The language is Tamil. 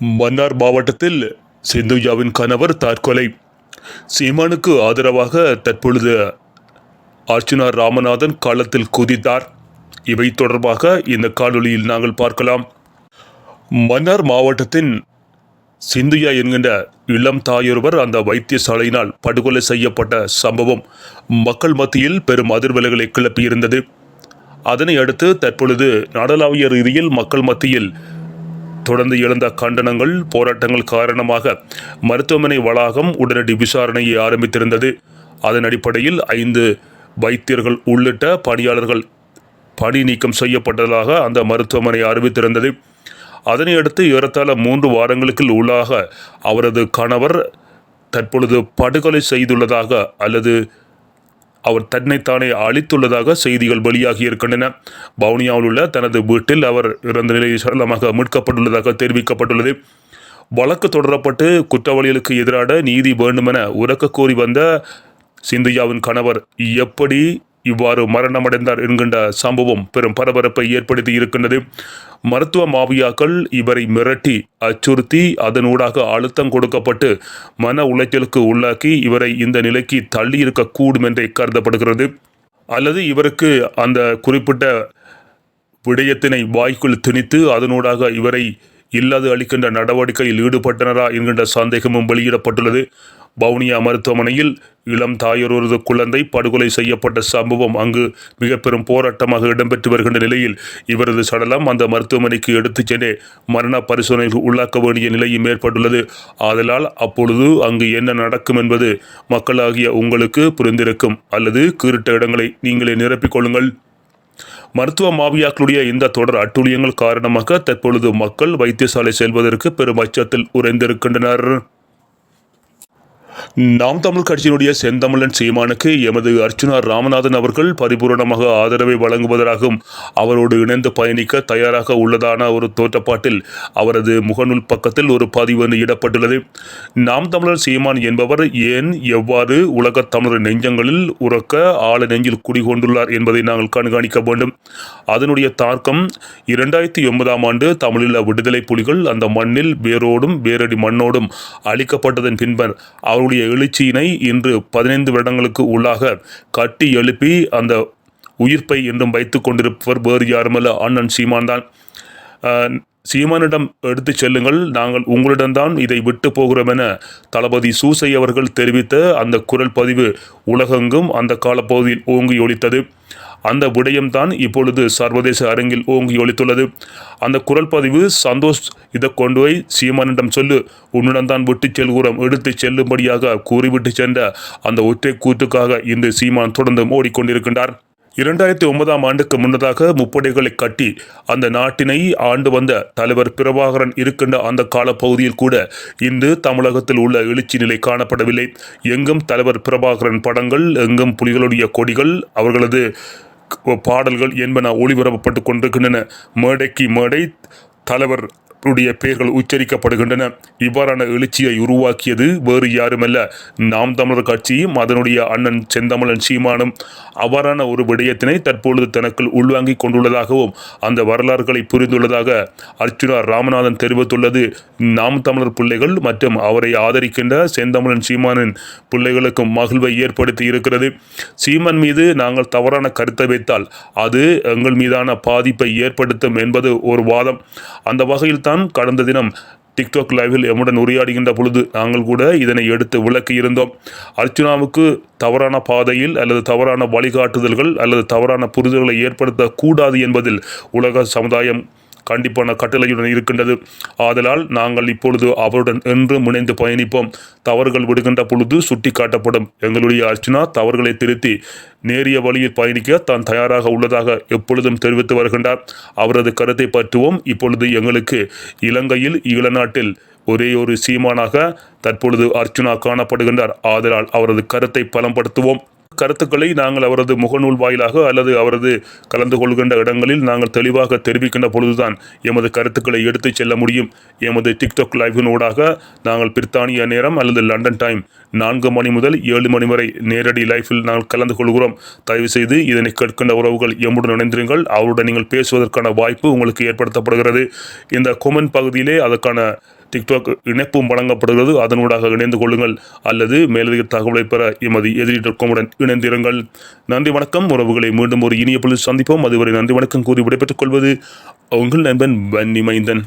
மன்னார் மாவட்டத்தில் சிந்துஜாவின் கணவர் தற்கொலை. சீமானுக்கு ஆதரவாக தற்பொழுது அர்ச்சுனா ராமநாதன் காலத்தில் குதித்தார். இவை தொடர்பாக இந்த காணொலியில் நாங்கள் பார்க்கலாம். மன்னார் மாவட்டத்தின் சிந்துயா என்கின்ற இளம் தாயொருவர் அந்த வைத்தியசாலையினால் படுகொலை செய்யப்பட்ட சம்பவம் மக்கள் மத்தியில் பெரும் அதிர்வலைகளை கிளப்பியிருந்தது. அதனை அடுத்து தற்பொழுது நாடளாவிய ரீதியில் மக்கள் மத்தியில் தொடர்ந்து எழுந்த கண்டனங்கள் போராட்டங்கள் காரணமாக மருத்துவமனை வளாகம் உடனடி விசாரணையை ஆரம்பித்திருந்தது. அதன் அடிப்படையில் ஐந்து வைத்தியர்கள் உள்ளிட்ட பணியாளர்கள் பணி நீக்கம் செய்யப்பட்டதாக அந்த மருத்துவமனை அறிவித்திருந்தது. அதனையடுத்து ஏறத்தாழ மூன்று வாரங்களுக்கு உள்ளாக அவரது கணவர் தற்பொழுது படுகொலை செய்துள்ளதாக அல்லது அவர் தன்னைத்தானே அழித்துள்ளதாக செய்திகள் வெளியாகி இருக்கின்றன. பவுனியாவில் உள்ள தனது வீட்டில் அவர் இறந்த நிலையில் சடலமாக மீட்கப்பட்டுள்ளதாக தெரிவிக்கப்பட்டுள்ளது. வழக்கு தொடரப்பட்டு குற்றவாளிகளுக்கு எதிராக நீதி வேண்டுமென உறக்க கோரி வந்த சிந்தியாவின் கணவர் எப்படி இவ்வாறு மரணமடைந்தார் என்கின்ற சம்பவம் பெரும் பரபரப்பை ஏற்படுத்தி இருக்கின்றது. மருத்துவ மாவியாக்கள் இவரை மிரட்டி அச்சுறுத்தி அதனூடாக அழுத்தம் கொடுக்கப்பட்டு மன உளைச்சலுக்கு உள்ளாக்கி இவரை இந்த நிலைக்கு தள்ளி இருக்கக்கூடும் என்றே கருதப்படுகிறது. அல்லது இவருக்கு அந்த குறிப்பிட்ட விடயத்தினை வாய்க்குள் திணித்து அதனூடாக இவரை இல்லாது அளிக்கின்ற நடவடிக்கையில் ஈடுபட்டனரா என்கின்ற சந்தேகமும் வெளியிடப்பட்டுள்ளது. வவுனியா மருத்துவமனையில் இளம் தாயொருவரது குழந்தை படுகொலை செய்யப்பட்ட சம்பவம் அங்கு மிக பெரும் போராட்டமாக இடம்பெற்று வருகின்ற நிலையில் இவரது சடலம் அந்த மருத்துவமனைக்கு எடுத்துச் சென்றே மரண பரிசோதனைக்கு உள்ளாக்க வேண்டிய நிலையும் ஏற்பட்டுள்ளது. ஆதலால் அப்பொழுது அங்கு என்ன நடக்கும் என்பது மக்களாகிய உங்களுக்கு புரிந்திருக்கும். அல்லது கீறிட்ட இடங்களை நீங்களே நிரப்பிக் கொள்ளுங்கள். மருத்துவ மாவியாக்களுடைய இந்த தொடர் அட்டூழியங்கள் காரணமாக தற்பொழுது மக்கள் வைத்தியசாலை செல்வதற்கு பெரும் அச்சத்தில் உறைந்திருக்கின்றனர். நாம் தமிழ் கட்சியினுடைய செந்தமிழன் சீமானுக்கு எமது அர்ச்சுனா ராமநாதன் அவர்கள் பரிபூரணமாக ஆதரவை வழங்குவதாகவும் அவரோடு இணைந்து பயணிக்க தயாராக உள்ளதான ஒரு தோற்றப்பாட்டில் அவரது முகநூல் பக்கத்தில் ஒரு பதிவு இடப்பட்டுள்ளது. நாம் தமிழர் சீமான் என்பவர் ஏன் எவ்வாறு உலகத் தமிழர் நெஞ்சங்களில் உறக்க ஆள நெஞ்சில் குடிகொண்டுள்ளார் என்பதை நாங்கள் கண்காணிக்க வேண்டும். அதனுடைய தாக்கம் இரண்டாயிரத்தி ஒன்பதாம் ஆண்டு தமிழில் விடுதலை புலிகள் அந்த மண்ணில் வேரோடும் வேரடி மண்ணோடும் அழிக்கப்பட்டதன் பின்பர் அவருடைய எழுச்சியினை இன்று பதினைந்து வருடங்களுக்கு உள்ளாக கட்டி எழுப்பி அந்த உயிர்ப்பை என்றும் வைத்து கொண்டிருப்பவர் வேறு யாருமல்ல அண்ணன் சீமான் தான். சீமானிடம் எடுத்து செல்லுங்கள் நாங்கள் உங்களிடம்தான் இதை விட்டு போகிறோம் என தளபதி சூசை அவர்கள் தெரிவித்த அந்த குரல் பதிவு உலகெங்கும் அந்த காலப்பகுதியில் ஓங்கி ஒலித்தது. அந்த விடயம்தான் இப்பொழுது சர்வதேச அரங்கில் ஓங்கி ஒழித்துள்ளது அந்த குரல் பதிவு சந்தோஷ் இதை கொண்டு போய் சீமானிடம் சொல்லு. உன்னிடம் தான் விட்டுச் செல்கிறோம். எடுத்துச் செல்லும்படியாக கூறிவிட்டு சென்ற அந்த ஒற்றை கூற்றுக்காக இந்த சீமான் தொடர்ந்து ஓடிக்கொண்டிருக்கின்றார். இரண்டாயிரத்தி ஒன்பதாம் ஆண்டுக்கு முன்னதாக முப்படைகளை கட்டி அந்த நாட்டினை ஆண்டு வந்த தலைவர் பிரபாகரன் இருக்கின்ற அந்த காலப்பகுதியில் கூட இன்று தமிழகத்தில் உள்ள எழுச்சி நிலை காணப்படவில்லை. எங்கும் தலைவர் பிரபாகரன் படங்கள் எங்கும் புலிகளுடைய கொடிகள் அவர்களது பாடல்கள் என்பன ஒளிபரப்பப்பட்டு கொண்டிருக்கின்றன. மேடைக்கு மேடை தலைவர் உடைய பெயர்கள் உச்சரிக்கப்படுகின்றன. இவ்வாறான எழுச்சியை உருவாக்கியது வேறு யாருமல்ல. நாம் தமிழர் கட்சியும் அதனுடைய அண்ணன் செந்தமிழன் சீமானும் அவ்வாறான ஒரு விடயத்தினை தற்பொழுது தனக்குள் உள்வாங்கிக் கொண்டுள்ளதாகவும் அந்த வரலாறுகளை புரிந்துள்ளதாக அர்ச்சுனா ராமநாதன் தெரிவித்துள்ளது. நாம் தமிழர் பிள்ளைகள் மற்றும் அவரை ஆதரிக்கின்ற செந்தமிழன் சீமானின் பிள்ளைகளுக்கும் மகிழ்வை ஏற்படுத்தி இருக்கிறது. சீமன் மீது நாங்கள் தவறான கருத்தை வைத்தால் அது எங்கள் மீதான பாதிப்பை ஏற்படுத்தும் என்பது ஒரு வாதம். அந்த வகையில் தான் கடந்த தினம் டிக்டாக் லைவில் எம்முடன் உரையாடுகின்ற பொழுது நாங்கள் கூட இதனை எடுத்து விளக்கி இருந்தோம். அர்ச்சுனாவுக்கு தவறான பாதையில் அல்லது தவறான வழிகாட்டுதல்கள் அல்லது தவறான புரிதல்களை ஏற்படுத்தக்கூடாது என்பதில் உலக சமுதாயம் கண்டிப்பான கட்டளையுடன் இருக்கின்றது. ஆதலால் நாங்கள் இப்பொழுது அவருடன் என்று முனைந்து பயணிப்போம். தவறுகள் விடுகின்ற பொழுது சுட்டி காட்டப்படும் எங்களுடைய அர்ச்சனா தவறுகளை திருத்தி நேரிய வழியில் பயணிக்க தான் தயாராக உள்ளதாக எப்பொழுதும் தெரிவித்து வருகின்றார். அவரது கருத்தை பற்றுவோம். இப்பொழுது எங்களுக்கு இலங்கையில் ஈழநாட்டில் ஒரே ஒரு சீமானாக தற்பொழுது அர்ச்சுனா காணப்படுகின்றார். ஆதலால் அவரது கருத்தை பலப்படுத்துவோம். கருத்துக்களை நாங்கள் அவரது முகநூல் வாயிலாக அல்லது அவரது கலந்து கொள்கின்ற இடங்களில் நாங்கள் தெளிவாக தெரிவிக்கின்ற பொழுதுதான் எமது கருத்துக்களை எடுத்துச் செல்ல முடியும். எமது டிக்டாக் லைவின் ஊடாக நாங்கள் பிரித்தானிய நேரம் அல்லது லண்டன் டைம் நான்கு மணி முதல் ஏழு மணி வரை நேரடி லைஃபில் நாங்கள் கலந்து கொள்கிறோம். தயவு செய்து இதனை கேட்கின்ற உறவுகள் எம்முடன் இணைந்திருங்கள். அவருடன் நீங்கள் பேசுவதற்கான வாய்ப்பு உங்களுக்கு ஏற்படுத்தப்படுகிறது. இந்த கொமெண்ட் பகுதியிலே அதற்கான டிக்டாக் இணைப்பும் வழங்கப்படுகிறது. அதனூடாக இணைந்து கொள்ளுங்கள். அல்லது மேலதிக தகவலை பெற எமது எதிரி டாட் காமுடன் இணைந்திருங்கள். நன்றி வணக்கம். உறவுகளை மீண்டும் ஒரு இனிய பொழுது சந்திப்போம். அதுவரை நன்றி வணக்கம் கூறி விடைபெற்றுக் கொள்வது உங்கள் நண்பன் வன்னி மைந்தன்